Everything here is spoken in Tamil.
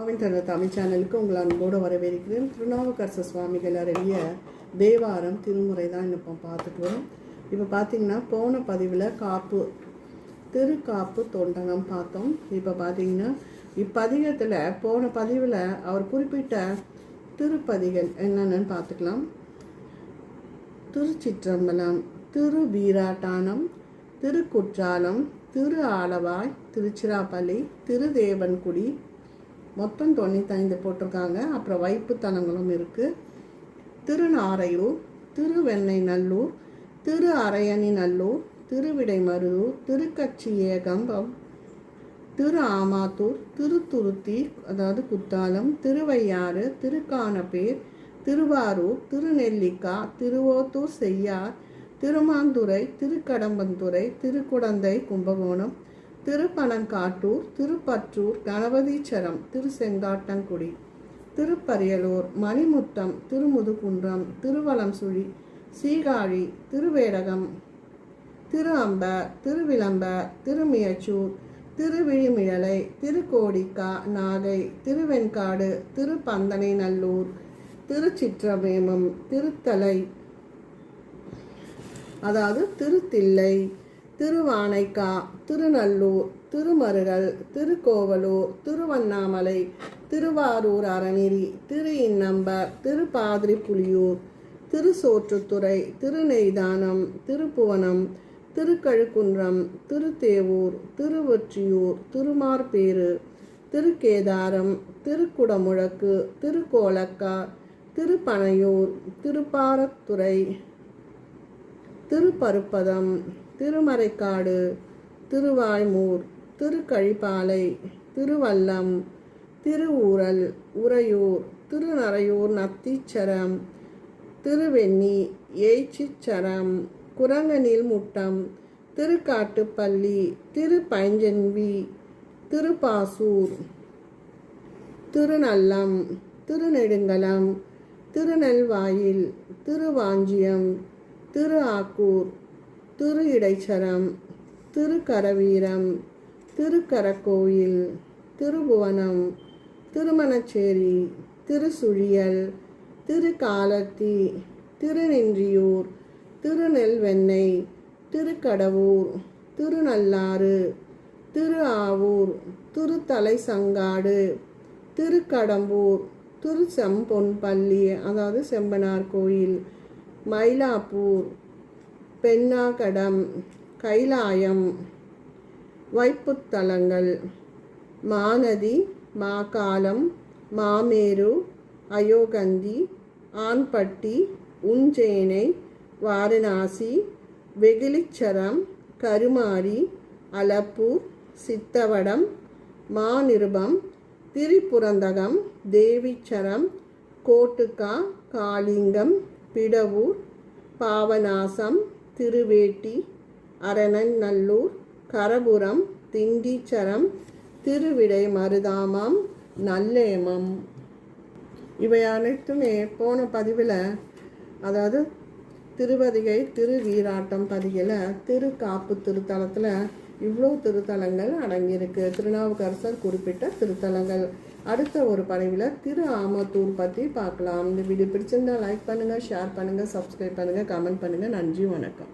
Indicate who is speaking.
Speaker 1: ஆவின் தன தமிழ் சேனலுக்கு உங்கள் அன்போடு வரவேற்கிறேன். திருநாவுக்கரச சுவாமிகள் அருளிய தேவாரம் திருமுறை தான் இப்போ பார்த்துட்டு வரும். இப்போ பார்த்தீங்கன்னா போன பதிவில் காப்பு திருக்காப்பு தொண்டகம் பார்த்தோம். இப்போ பார்த்தீங்கன்னா இப்பதிகத்தில் போன பதிவில் அவர் குறிப்பிட்ட திருப்பதிகள் என்னென்னு பார்த்துக்கலாம். திருச்சிற்றம்பலம் திரு வீராட்டானம் திருக்குற்றாலம் திரு ஆலவாய் திருச்சிராப்பள்ளி திருதேவன்குடி மொத்தம் தொண்ணூத்தைந்து போட்டிருக்காங்க. அப்புறம் வைப்புத்தலங்களும் இருக்குது திருநாரையூர் திருவெண்ணை நல்லூர் திரு அரையணி நல்லூர் திருவிடைமருதூர் திருக்கட்சி ஏகம்பம் திரு ஆமாத்தூர் திருத்துருத்தி அதாவது குத்தாலம் திருவையாறு திருக்கானப்பேர் திருவாரூர் திருநெல்லிக்கா திருவோத்தூர் செய்யார் திருமாந்துறை திருக்கடம்பந்துறை திருக்குடந்தை கும்பகோணம் திருப்பனங்காட்டூர் திருப்பற்றூர் கணபதீச்சரம் திருசெங்காட்டங்குடி திருப்பரியலூர் மணிமுத்தம் திருமுதுகுன்றம் திருவலம்சுழி சீகாழி திருவேடகம் திரு அம்ப திருவிளம்ப திருமியச்சூர் திருவிழிமிழலை திருக்கோடிக்கா நாகை திருவெண்காடு திருப்பந்தனை நல்லூர் திருச்சிற்றவேமம் திருத்தலை அதாவது திருத்தில்லை. திருவானைக்கா திருநல்லூர் திருமருகல் திருக்கோவலூர் திருவண்ணாமலை திருவாரூர் அறநெறி திரு இன்னம்பர் திருப்பாதிரிப்புலியூர் திருசோற்றுத்துறை திருநெய்தானம் திருப்புவனம் திருக்கழுக்குன்றம் திருத்தேவூர் திருவொற்றியூர் திருமார்பேறு திருக்கேதாரம் திருக்குடமுழக்கு திருக்கோலக்கா திருப்பனையூர் திருப்பாரத்துறை திருப்பருப்பதம் திருமறைக்காடு திருவாய்மூர் திருக்கழிப்பாலை திருவல்லம் திருவூரல் உறையூர் திருநறையூர் நத்தீச்சரம் திருவெண்ணி ஏச்சிச்சரம் குரங்கனில் முட்டம் திருக்காட்டுப்பள்ளி திருப்பஞ்சன்வி திருப்பாசூர் திருநல்லம் திருநெடுங்கலம் திருநெல்வாயில் திருவாஞ்சியம் திரு ஆக்கூர் திரு இடைச்சரம் திருக்கரவீரம் திருக்கரக்கோயில் திருபுவனம் திருமணச்சேரி திருசுழியல் திருக்காலத்தி திருநின்றியூர் திருநெல்வெண்ணெய் திருக்கடவூர் திருநள்ளாறு திரு ஆவூர் திருத்தலை சங்காடு திருக்கடம்பூர் திருச்செம்பொன்பள்ளி அதாவது செம்பனார் கோயில் மயிலாப்பூர் பெண்ணாகடம் கைலாயம் வைப்புத்தலங்கள் மாநதி மாகாலம் மாமேரு அயோகந்தி ஆண்பட்டி உஞ்சேனை வாரணாசி வெகிலிச்சரம் கருமாரி அலப்பூர் சித்தவடம் மாநிருபம் திரிபுரந்தகம் தேவிச்சரம் கோட்டுக்கா காளிங்கம் பிடவூர் பாவநாசம் திருவேட்டி அரணன் நல்லூர் கரபுரம் திண்டிச்சரம் திருவிடை மருதாமம் நல்லேமம். இவை அனைத்துமே போன பதிவில் அதாவது திருவதிகை திருவீராட்டம் பதிகையில் திருக்காப்பு திருத்தலத்தில் இவ்வளோ திருத்தலங்கள் அடங்கியிருக்கு. திருநாவுக்கரசர் குறிப்பிட்ட திருத்தலங்கள். அடுத்த ஒரு பதிவில் திரு ஆமத்தூர் பற்றி பார்க்கலாம். இந்த வீடியோ பிடிச்சிருந்தா லைக் பண்ணுங்கள் ஷேர் பண்ணுங்கள் சப்ஸ்கிரைப் பண்ணுங்கள் கமெண்ட் பண்ணுங்கள் நன்றி வணக்கம்.